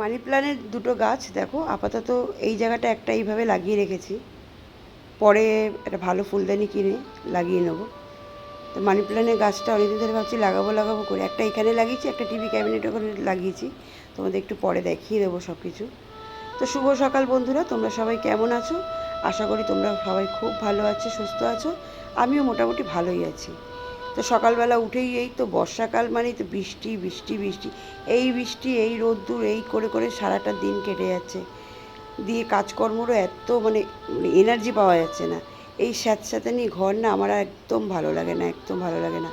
মানি প্ল্যান্টের দুটো গাছ, দেখো, আপাতত এই জায়গাটা একটা এইভাবে লাগিয়ে রেখেছি। পরে একটা ভালো ফুলদানি কিনে লাগিয়ে নেব। তো মানি প্ল্যান্টের গাছটা অনেকদিন ধরে ভাবছি লাগাবো লাগাবো করে। একটা এখানে লাগিয়েছি, একটা টিভি ক্যাবিনেট ওখানে লাগিয়েছি। তোমাদের একটু পরে দেখিয়ে দেবো সব কিছু তো শুভ সকাল বন্ধুরা, তোমরা সবাই কেমন আছো? আশা করি তোমরা সবাই খুব ভালো আছো, সুস্থ আছো। আমিও মোটামুটি ভালোই আছি। তো সকালবেলা উঠেই এই তো বর্ষাকাল মানেই তো বৃষ্টি বৃষ্টি বৃষ্টি। এই বৃষ্টি, এই রোদ্দুর, এই করে করে সারাটা দিন কেটে যাচ্ছে। দিয়ে কাজকর্মরও এত মানে এনার্জি পাওয়া যাচ্ছে না। এই স্যাঁতস্যাঁতে নিয়ে ঘর না আমার একদম ভালো লাগে না, একদম ভালো লাগে না।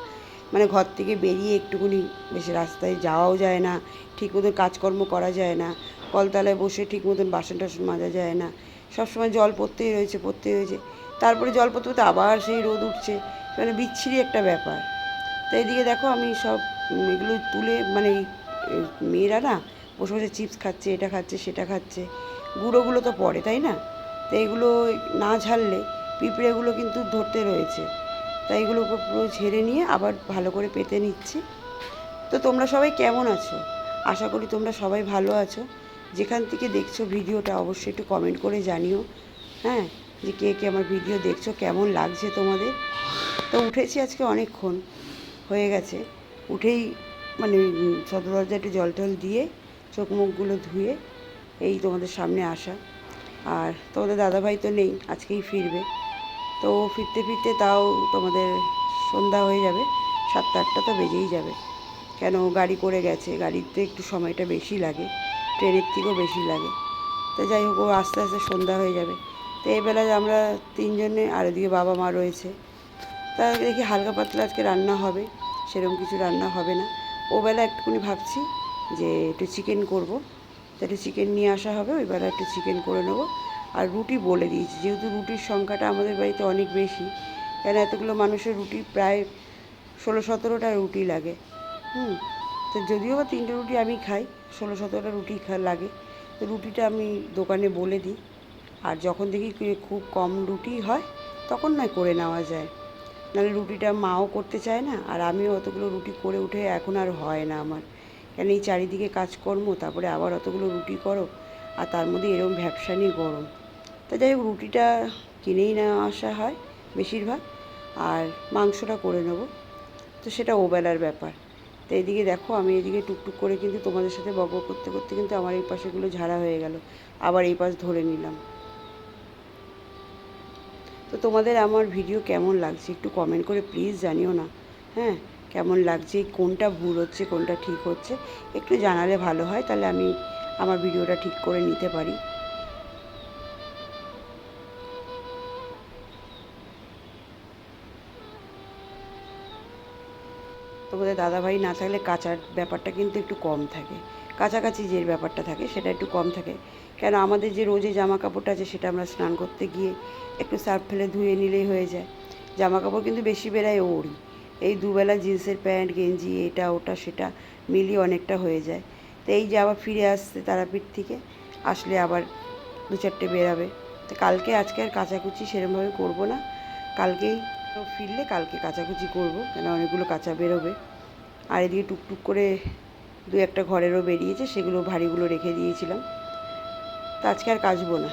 মানে ঘর থেকে বেরিয়ে একটুখানি বেশি রাস্তায় যাওয়াও যায় না, ঠিক মতন কাজকর্ম করা যায় না, কলতলায় বসে ঠিক মতন বাসন টাসন মাজা যায় না। সবসময় জল পড়তেই রয়েছে পড়তেই রয়েছে। তারপরে জল পড়তে পড়তে আবার সেই রোদ উঠছে। মানে বিচ্ছিরি একটা ব্যাপার। তো এইদিকে দেখো আমি সব এগুলো তুলে মানে মেয়েরা না বসে বসে চিপস খাচ্ছে, এটা খাচ্ছে, সেটা খাচ্ছে। গুঁড়োগুলো তো পড়ে, তাই না? তো এগুলো না ঝাড়লে পিঁপড়েগুলো কিন্তু ধরতে রয়েছে। তাই এগুলো পুরো ঝেড়ে নিয়ে আবার ভালো করে পেতে নিচ্ছি। তো তোমরা সবাই কেমন আছো? আশা করি তোমরা সবাই ভালো আছো। যেখান থেকে দেখছ ভিডিওটা অবশ্যই একটু কমেন্ট করে জানিও। হ্যাঁ? যে কে কে আমার ভিডিও দেখছ, কেমন লাগছে তোমাদের? তো উঠেছি আজকে অনেকক্ষণ, হয়ে গেছে। উঠেই মানে সদর দরজায় একটু জল টল দিয়ে চোখ মুখগুলো ধুয়ে এই তোমাদের সামনে আসা। আর তোমাদের দাদাভাই তো নেই, আজকেই ফিরবে। তো ফিরতে ফিরতে তাও তোমাদের সন্ধ্যা হয়ে যাবে, সাতটা আটটা তো বেজেই যাবে। কেন গাড়ি করে গেছে, গাড়িতে একটু সময়টা বেশি লাগে, ট্রেনের থেকেও বেশি লাগে। তো যাই হোক, ও আস্তে আস্তে সন্ধ্যা হয়ে যাবে। তো এই বেলায় আমরা তিনজনে আর ওদিকে বাবা মা রয়েছে। তা দেখি হালকা পাতলা আজকে রান্না হবে সেরকম কিছু রান্না হবে না। ও বেলা একটুখানি ভাবছি যে একটু চিকেন করব। তো একটু চিকেন নিয়ে আসা হবে ওই বেলা একটু চিকেন করে নেব। আর রুটি বলে দিয়েছি, যেহেতু রুটির সংখ্যাটা আমাদের বাড়িতে অনেক বেশি, কেন এতগুলো মানুষের রুটি প্রায় ষোলো সতেরোটা রুটি লাগে। হুম, তো যদিও বা তিনটে রুটি আমি খাই ষোলো সতেরোটা রুটি লাগে। তো রুটিটা আমি দোকানে বলে দিই। আর যখন দেখি খুব কম রুটি হয়, তখন নয়, করে নেওয়া যায়। নাহলে রুটিটা মাও করতে চায় না, আর আমিও অতগুলো রুটি করে উঠে এখন আর হয় না আমার। কেন এই চারিদিকে কাজকর্ম, তারপরে আবার অতগুলো রুটি করো, আর তার মধ্যে এরকম ভ্যাপসানি গরম। তা যাই হোক, রুটিটা কিনেই না আসা হয় বেশিরভাগ, আর মাংসটা করে নেব। তো সেটা ওবেলার ব্যাপার। তো এদিকে দেখো, আমি এদিকে টুকটুক করে কিন্তু তোমাদের সাথে বক করতে করতে কিন্তু আমার এই পাশেগুলো ঝাড়া হয়ে গেল। আবার এই পাশ ধরে নিলাম। তো তোমাদের আমার ভিডিও কেমন লাগছে একটু কমেন্ট করে প্লিজ জানিও না। হ্যাঁ কেমন লাগছে, কোনটা ভুল হচ্ছে, কোনটা ঠিক হচ্ছে, একটু জানালে ভালো হয়, তাহলে আমি আমার ভিডিওটা ঠিক করে নিতে পারি। তোমাদের দাদাভাই না থাকলে কাচার ব্যাপারটা কিন্তু একটু কম থাকে। কাছাকাছি যে ব্যাপারটা থাকে সেটা একটু কম থাকে। কেন আমাদের যে রোজে জামা কাপড়টা আছে সেটা আমরা স্নান করতে গিয়ে একটু সার্ফ ফেলে ধুয়ে নিলেই হয়ে যায়। জামা কাপড় কিন্তু বেশি বেড়ায় ওরই এই দুবেলা জিন্সের প্যান্ট, গেঞ্জি, এটা, ওটা, সেটা মিলিয়ে অনেকটা হয়ে যায়। তো এই যে আবার ফিরে আসছে তারাপীঠ থেকে, আসলে আবার দু চারটে বেরাবে। তো কালকে, আজকে আর কাচাকুচি সেরমভাবে করব না। কালকেই ফিরলে কালকে কাচাকুচি করব, কেন অনেকগুলো কাঁচা বেরোবে। আর এদিকে টুকটুক করে দু একটা ঘরেরও বেরিয়েছে, সেগুলো ভারীগুলো রেখে দিয়েছিলাম। তো আজকে আর কাচবো না।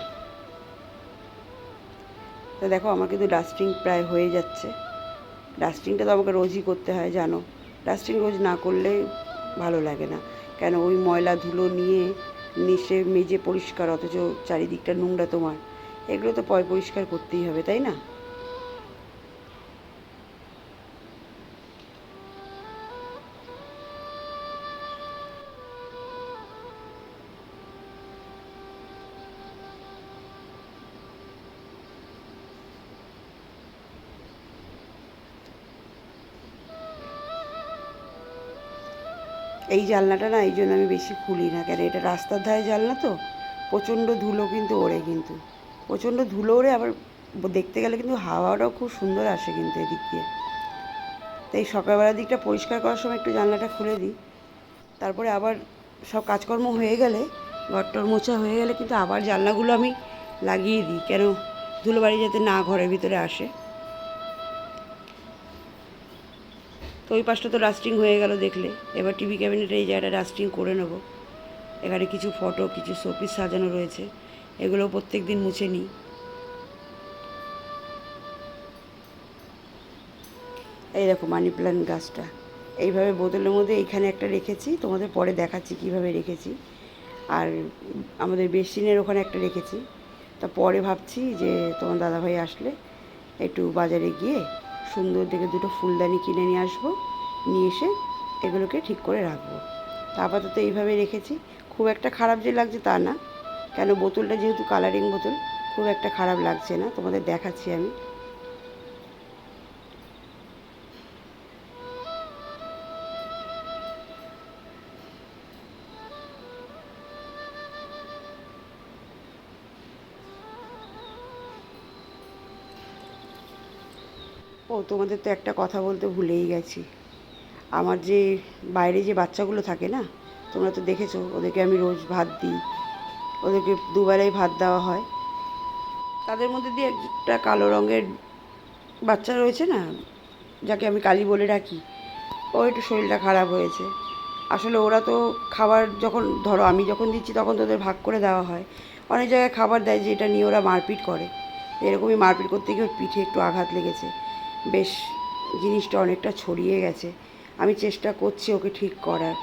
তো দেখো আমার কিন্তু ডাস্টিং প্রায় হয়ে যাচ্ছে। ডাস্টিংটা তো আমাকে রোজই করতে হয়, জানো। ডাস্টিং রোজ না করলে ভালো লাগে না। কেন, ওই ময়লা ধুলো নিয়ে নিচে মেজে পরিষ্কার, অথচ চারিদিকটা নোংরা তোমার। এগুলো তো পয় পরিষ্কার করতেই হবে, তাই না? এই জানলাটা না, এই জন্য আমি বেশি খুলি না কেন? এটা রাস্তার ধারে জানলা তো। প্রচণ্ড ধুলো কিন্তু ওড়ে কিন্তু। প্রচণ্ড ধুলো ওড়ে, আবার দেখতে গেলে কিন্তু হাওয়াটাও খুব সুন্দর আসে কিন্তু এদিক দিয়ে। তাই সকালবেলার দিকটা পরিষ্কার করার সময় একটু জানলাটা খুলে দিই। তারপরে আবার সব কাজকর্ম হয়ে গেলে, ঘরটর মোছা হয়ে গেলে কিন্তু আবার জানলাগুলো আমি লাগিয়ে দিই। কেন? ধুলোবাড়ি যাতে না ঘরের ভিতরে আসে। তো ওই পাশটা তো রাস্টিং হয়ে গেল দেখলে। এবার টিভি ক্যাবিনেটে এই জায়গাটা রাস্টিং করে নেব। এখানে কিছু ফটো কিছু শোপিস সাজানো রয়েছে। এগুলো প্রত্যেক দিন মুছে নিই। এই দেখো মানি প্ল্যান্ট গাছটা। এইভাবে বোতলের মধ্যে এইখানে একটা রেখেছি, তোমাদের পরে দেখাচ্ছি কীভাবে রেখেছি। আর আমাদের বেসিনের ওখানে একটা রেখেছি। তা পরে ভাবছি যে তোমার দাদাভাই আসলে একটু বাজারে গিয়ে সুন্দর দেখে দুটো ফুলদানি কিনে নিয়ে আসব, নিয়ে এসে এগুলোকে ঠিক করে রাখব। তা আপাতত এইভাবে রেখেছি। খুব একটা খারাপ যে লাগছে তা না। কেন বোতলটা যেহেতু কালারিং বোতল, খুব একটা খারাপ লাগছে না। তোমাদের দেখাচ্ছি আমি। তোমাদের তো একটা কথা বলতে ভুলেই গেছি। আমার যে বাইরে যে বাচ্চাগুলো থাকে না, তোমরা তো দেখেছ, ওদেরকে আমি রোজ ভাত দিই, ওদেরকে দুবেলাই ভাত দেওয়া হয়। তাদের মধ্যে দিয়ে একটা কালো রঙের বাচ্চা রয়েছে না, যাকে আমি কালি বলে ডাকি, ও একটু শরীরটা খারাপ হয়েছে। আসলে ওরা তো খাবার যখন, ধরো আমি যখন দিচ্ছি তখন তো ওদের ভাগ করে দেওয়া হয়। অনেক জায়গায় খাবার দেয় যে এটা নিয়ে ওরা মারপিট করে। এরকমই মারপিট করতে গিয়ে ওর পিঠে একটু আঘাত লেগেছে। বেশ, জিনিসটা অনেকটা ছড়িয়ে গেছে। আমি চেষ্টা করছি ওকে ঠিক করার।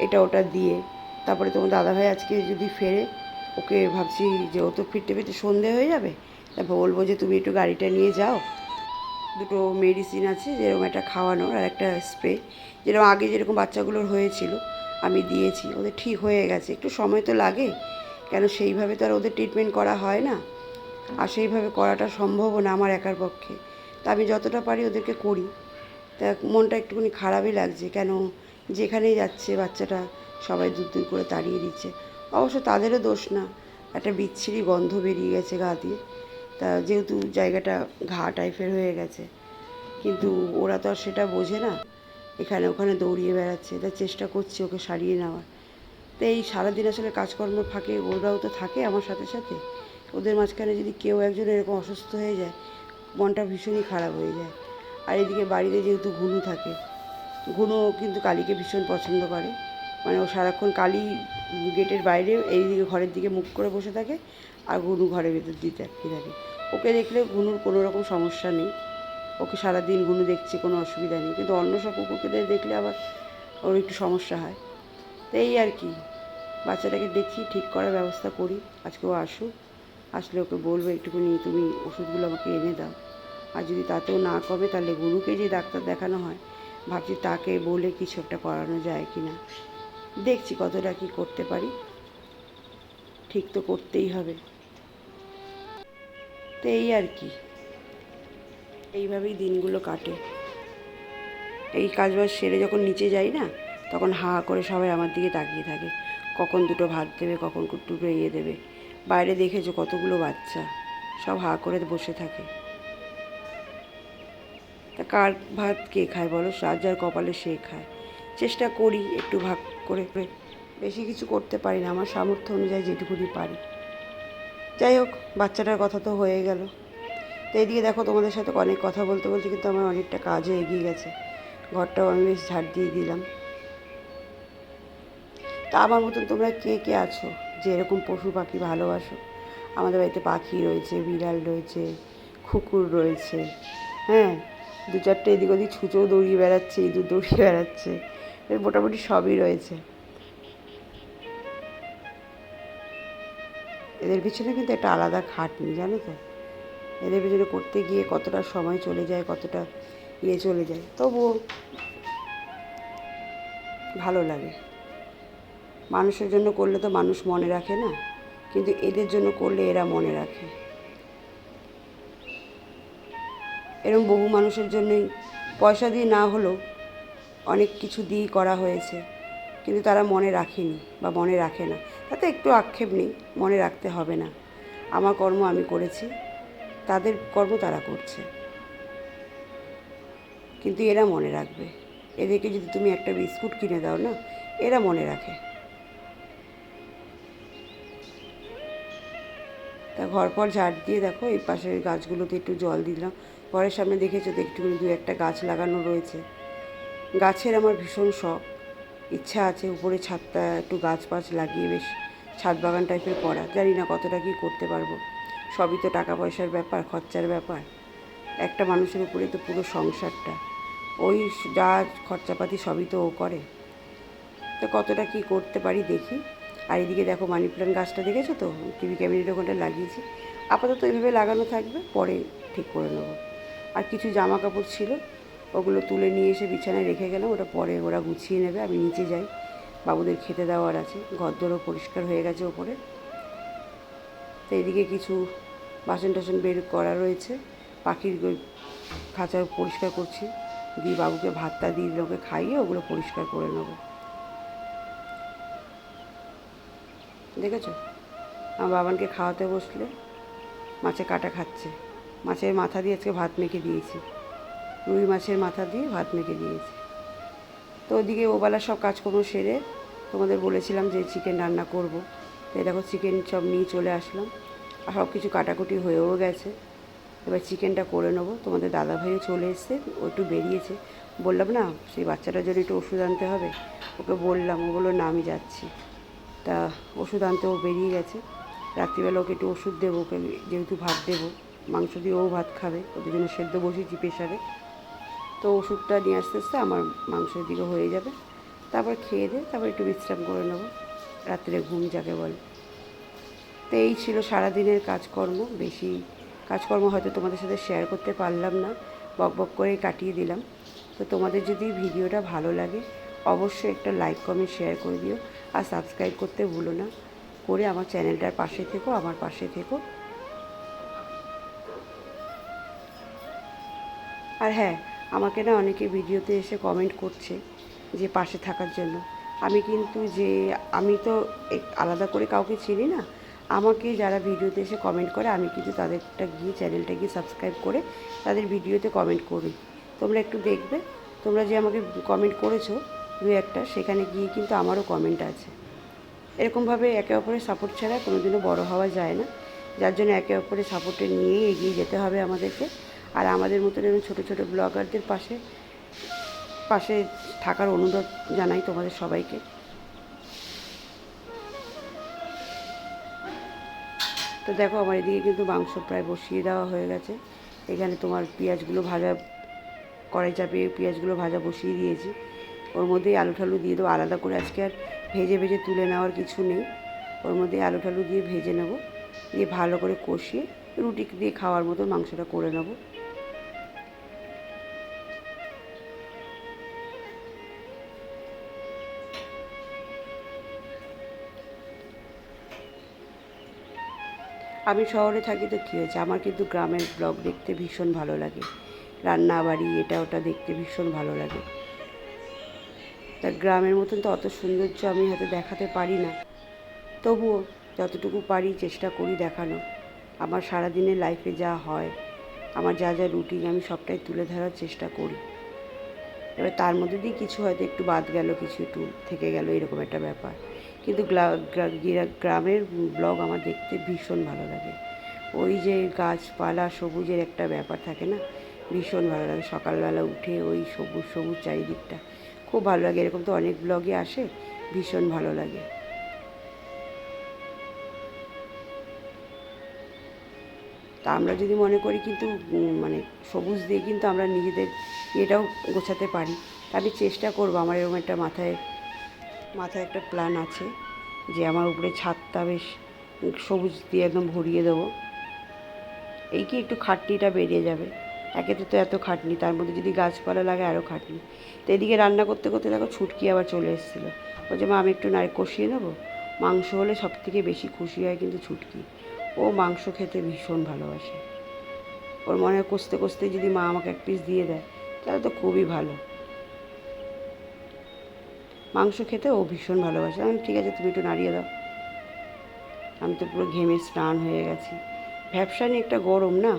এটা ওটা দিয়ে। তারপরে তোমার দাদাভাই আজকে যদি ফেরে, ওকে ভাবছি যে ও তো ফিরতে ফিরতে সন্ধে হয়ে যাবে। তারপর বলব যে তুমি একটু গাড়িটা নিয়ে যাও। দুটো মেডিসিন আছে, যেরকম একটা খাওয়ানোর আর একটা স্প্রে যেরকম আগে যেরকম বাচ্চাগুলোর হয়েছিল, আমি দিয়েছি। ওদের ঠিক হয়ে গেছে। একটু সময় তো লাগে। কেন সেইভাবে তো আর ওদের ট্রিটমেন্ট করা হয় না? আর সেইভাবে করাটা সম্ভবও না আমার একার পক্ষে। তা আমি যতটা পারি ওদেরকে করি। তা মনটা একটুখানি খারাপই লাগছে। কেন? যেখানেই যাচ্ছে বাচ্চাটা সবাই দূর দূর করে তাড়িয়ে দিচ্ছে। অবশ্য তাদেরও দোষ না। একটা বিচ্ছিরি গন্ধ বেরিয়ে গেছে গা দিয়ে। তা যেহেতু জায়গাটা ঘা টাইপের হয়ে গেছে। কিন্তু ওরা তো আর সেটা বোঝে না। এখানে ওখানে দৌড়িয়ে বেড়াচ্ছে। তা চেষ্টা করছি ওকে সারিয়ে নেওয়ার। তো এই সারাদিন আসলে কাজকর্ম ফাঁকে ওরাও তো থাকে আমার সাথে সাথে। ওদের মাঝখানে যদি কেউ একজন এরকম অসুস্থ হয়ে যায় মনটা ভীষণই খারাপ হয়ে যায়। আর এদিকে বাড়িতে যেহেতু ঘুনু থাকে, ঘুনু কিন্তু কালীকে ভীষণ পছন্দ করে। মানে ও সারাক্ষণ কালী গেটের বাইরে, এইদিকে ঘরের দিকে মুখ করে বসে থাকে আর ঘুনু ঘরের ভেতর দিতে থাকে। ওকে দেখলে ঘুনুর কোনো রকম সমস্যা নেই। ওকে সারাদিন ঘুনু দেখছে, কোনো অসুবিধা নেই। কিন্তু অন্য সব কুকুরকে দেখলে আবার ওর একটু সমস্যা হয়। তো এই আর কি। বাচ্চাটাকে দেখি, ঠিক করার ব্যবস্থা করি। আজকে ও আসুক। আসলে ওকে বলব, একটুখানি তুমি ওষুধগুলো আমাকে এনে দাও। আর যদি তাতেও না কমে, তাহলে গুরুকে যে ডাক্তার দেখানো হয়, ভাবছি তাকে বলে কিছু একটা করানো যায় কি না দেখছি কতটা কি করতে পারি। ঠিক তো করতেই হবে। তো এই আর কি। এইভাবেই দিনগুলো কাটে। এই কাজবাজ সেরে যখন নিচে যাই না, তখন হা করে সবাই আমার দিকে তাকিয়ে থাকে। কখন দুটো ভাত দেবে, কখন দুটো ইয়ে দেবে। বাইরে দেখেছ কতগুলো বাচ্চা? সব হা করে বসে থাকে। তা কার ভাত কে খায় বলো? যার কপালে সে খায়। চেষ্টা করি একটু ভাগ করে বেশি কিছু করতে পারি না। আমার সামর্থ্য অনুযায়ী যেটুকুনি পারি। যাই হোক, বাচ্চাটার কথা তো হয়ে গেল। তো এদিকে দেখো, তোমাদের সাথে অনেক কথা বলতে বলতে কিন্তু আমার অনেকটা কাজও এগিয়ে গেছে। ঘরটাও আমি বেশ ঝাড় দিয়ে দিলাম। তা আমার মতন তোমরা কে কে আছো? যে এরকম পশু পাখি ভালোবাসো। আমাদের বাড়িতে পাখি রয়েছে, বিড়াল রয়েছে, কুকুর রয়েছে হ্যাঁ? দু চারটে এদিক ওদিক ছুঁচোও দৌড়িয়ে বেড়াচ্ছে, ইঁদুর দৌড়িয়ে বেড়াচ্ছে, এর মোটামুটি সবই রয়েছে। এদের পিছনে কিন্তু একটা আলাদা খাটনি, জানো তো? এদের পিছনে করতে গিয়ে কতটা সময় চলে যায়, কতটা ইয়ে চলে যায়, তবুও ভালো লাগে। মানুষের জন্য করলে তো মানুষ মনে রাখে না, কিন্তু এদের জন্য করলে এরা মনে রাখে। এরকম বহু মানুষের জন্যই পয়সা দিয়ে না হলেও অনেক কিছু দিয়েই করা হয়েছে, কিন্তু তারা মনে রাখেনি বা মনে রাখে না। তাতে একটু আক্ষেপ নেই, মনে রাখতে হবে না। আমার কর্ম আমি করেছি, তাদের কর্ম তারা করছে। কিন্তু এরা মনে রাখবে। এদেরকে যদি তুমি একটা বিস্কুট কিনে দাও না, এরা মনে রাখে। তা ঘর পর ঝাড় দিয়ে দেখো, এই পাশের গাছগুলোতে একটু জল দিলাম। ঘরের সামনে দেখেছ তো, একটুখানি দু একটা গাছ লাগানো রয়েছে। গাছের আমার ভীষণ শখ। ইচ্ছা আছে উপরে ছাদটা একটু গাছ পাছ লাগিয়ে বেশ ছাদ বাগান টাইপের করা। জানি না কতটা কী করতে পারব। সবই তো টাকা পয়সার ব্যাপার, খরচার ব্যাপার। একটা মানুষের উপরে তো পুরো সংসারটা। ওই যা খরচাপাতি সবই তো ও করে। তো কতটা কি করতে পারি দেখি। আর এদিকে দেখো মানি প্ল্যান্ট গাছটা দেখেছ তো? টিভি ক্যাবিনেট ওখানটা লাগিয়েছি। আপাতত এইভাবে লাগানো থাকবে, পরে ঠিক করে নেব। আর কিছু জামা কাপড় ছিল, ওগুলো তুলে নিয়ে এসে বিছানায় রেখে গেলাম, ওটা পরে ওরা গুছিয়ে নেবে, আমি নিচে যাই। বাবুদের খেতে দেওয়ার আছে, ঘরদোরও পরিষ্কার হয়ে গেছে ওপরে। তো এদিকে কিছু বাসন টাসন বের করা রয়েছে, পাখির খাঁচা পরিষ্কার করছি। দিয়ে বাবুকে ভাতটা দিয়ে ওকে খাইয়ে ওগুলো পরিষ্কার করে নেব। দেখেছ? আমার বাবানকে খাওয়াতে বসলে মাছে কাটা খাচ্ছে। মাছের মাথা দিয়ে আজকে ভাত মেখে দিয়েছি। রুই মাছের মাথা দিয়ে ভাত মেখে দিয়েছি। তো ওদিকে ওবেলা সব কাজকর্ম সেরে তোমাদের বলেছিলাম যে চিকেন রান্না করব। তো দেখো চিকেন সব নিয়ে চলে আসলাম। আর সব কিছু কাটাকুটি হয়েও গেছে। এবার চিকেনটা করে নেব। তোমাদের দাদা ভাইও চলে এসছে, ও একটু বেরিয়েছে। বললাম, না, সেই বাচ্চাটার জন্য একটু ওষুধ আনতে হবে। ওকে বললাম, ও বলল, না, আমি যাচ্ছি। তা ওষুধ আনতে ও বেরিয়ে গেছে। রাত্রিবেলা ওকে একটু ওষুধ দেবো, ওকে যেহেতু ভাত দেবো, মাংস দিয়ে ও ভাত খাবে, ওদের জন্য সেদ্ধ বসিয়েছি প্রেশারে তো ওষুধটা নিয়ে আসতে আসতে আমার মাংসের দিকে হয়ে যাবে। তারপর খেয়ে দিয়ে তারপর একটু বিশ্রাম করে নেব। রাত্রে ঘুম যাকে বলে। তো এই ছিল সারাদিনের কাজকর্ম। বেশি কাজকর্ম হয়তো তোমাদের সাথে শেয়ার করতে পারলাম না। বক বক করে কাটিয়ে দিলাম। তো তোমাদের যদি ভিডিওটা ভালো লাগে অবশ্যই একটা লাইক কমেন্ট শেয়ার করে দিও। আর সাবস্ক্রাইব করতে ভুলো না। করে আমার চ্যানেলটার পাশে থেকো, আমার পাশে থেকো। আর হ্যাঁ আমাকে না অনেকে ভিডিওতে এসে কমেন্ট করছে যে পাশে থাকার জন্য। আমি কিন্তু যে, আমি তো আলাদা করে কাউকে চিনি না। আমাকে যারা ভিডিওতে এসে কমেন্ট করে, আমি কিন্তু তাদেরটা গিয়ে চ্যানেলটা গিয়ে সাবস্ক্রাইব করে তাদের ভিডিওতে কমেন্ট করি। তোমরা একটু দেখবে। তোমরা যে আমাকে কমেন্ট করেছ দু একটা, সেখানে গিয়ে কিন্তু আমারও কমেন্ট আছে। এরকমভাবে একে অপরের সাপোর্ট ছাড়া কোনোদিনও বড় হওয়া যায় না। যার জন্য একে অপরের সাপোর্টে নিয়ে এগিয়ে যেতে হবে আমাদেরকে। আর আমাদের মতন এরকম ছোটো ছোটো ব্লগারদের পাশে পাশে থাকার অনুরোধ জানাই তোমাদের সবাইকে। তো দেখো আমার এদিকে কিন্তু মাংস প্রায় বসিয়ে দেওয়া হয়ে গেছে। এখানে তোমার পেঁয়াজগুলো ভাজা, কড়াই চাপিয়ে পেঁয়াজগুলো ভাজা বসিয়ে দিয়েছি। ওর মধ্যেই আলু ঠালু দিয়ে দেবো। আলাদা করে আজকে আর ভেজে ভেজে তুলে নেওয়ার কিছু নেই। ওর মধ্যে আলু ঠালু দিয়ে ভেজে নেব। দিয়ে ভালো করে কষিয়ে রুটি দিয়ে খাওয়ার মতো মাংসটা করে নেব। আমি শহরে থাকি তো কী হয়েছে? আমার কিন্তু গ্রামের ব্লগ দেখতে ভীষণ ভালো লাগে। রান্না বাড়ি এটা ওটা দেখতে ভীষণ ভালো লাগে। তা গ্রামের মতন তো অত সৌন্দর্য আমি হয়তো দেখাতে পারি না। তবুও যতটুকু পারি চেষ্টা করি দেখানো। আমার সারাদিনের লাইফে যা হয়, আমার যা যা রুটিন আমি সবটাই তুলে ধরার চেষ্টা করি। এবার তার মধ্যে দিয়ে কিছু হয়তো একটু বাদ গেল, কিছু একটু থেকে গেল, এরকম একটা ব্যাপার। কিন্তু গ্রামের ব্লগ আমার দেখতে ভীষণ ভালো লাগে। ওই যে গাছপালা সবুজের একটা ব্যাপার থাকে না, ভীষণ ভালো লাগে। সকালবেলা উঠে ওই সবুজ সবুজ চারিদিকটা। খুব ভালো লাগে, এরকম তো অনেক ব্লগে আসে, ভীষণ ভালো লাগে। তা আমরা যদি মনে করি কিন্তু মানে সবুজ দিয়ে কিন্তু আমরা নিজেদের এটাও গোছাতে পারি। আমি চেষ্টা করব, আমার এরকম একটা মাথায় মাথায় একটা প্ল্যান আছে যে আমার উপরে ছাদটা বেশ সবুজ দিয়ে একদম ভরিয়ে দেবো। এই কি একটু খাটনিটা বেরিয়ে যাবে। একেতে তো এত খাটনি, তার মধ্যে যদি গাছপালা লাগে আরও খাটনি। তো এদিকে রান্না করতে করতে দেখো ছুটকি আবার চলে এসেছিল। বলছে, মা, আমি একটু নারে কষিয়ে নেব? মাংস হলে সব থেকে বেশি খুশি হয় কিন্তু ছুটকি। ও মাংস খেতে ভীষণ ভালোবাসে। ওর মনে হয় কষতে কষতে যদি মা আমাকে এক পিস দিয়ে দেয়, তাহলে তো খুবই ভালো। মাংস খেতে ও ভীষণ ভালোবাসে। আমি ঠিক আছে, তুমি একটু নাড়িয়ে দাও। আমি তো পুরো ঘেমে স্নান হয়ে গেছি। ব্যবসা নিয়ে একটা গরম না?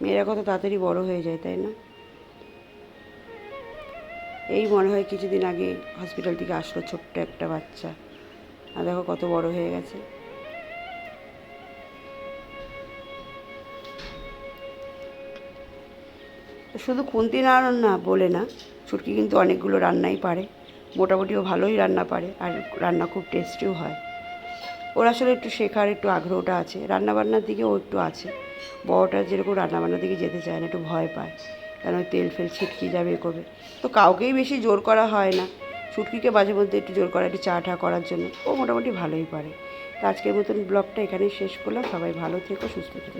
মেয়েরা কত তাড়াতাড়ি বড় হয়ে যায়, তাই না? এই মনে হয় কিছুদিন আগে হসপিটাল থেকে আসলো ছোট্ট একটা বাচ্চা। আর দেখো কত বড় হয়ে গেছে। শুধু খুন্তি না না, বলে না, ছুটকি কিন্তু অনেকগুলো রান্নাই পারে। মোটামুটি ও ভালোই রান্না পারে, আর রান্না খুব টেস্টিও হয়। ওর আসলে একটু শেখার একটু আগ্রহটা আছে। রান্নাবান্নার দিকে ও একটু আছে। বড়টা যেরকম রান্নাবান্নার দিকে যেতে চায় না, একটু ভয় পায়। কেন তেল ফেল ছিটকি যাবে করবে। তো কাউকেই বেশি জোর করা হয় না। ছুটকিকে মাঝে মধ্যে একটু জোর করা, একটু চা টা করার জন্য। ও মোটামুটি ভালোই পারে। তো আজকের মতন ব্লগটা এখানেই শেষ করলাম। সবাই ভালো থেকো, সুস্থ থেকো।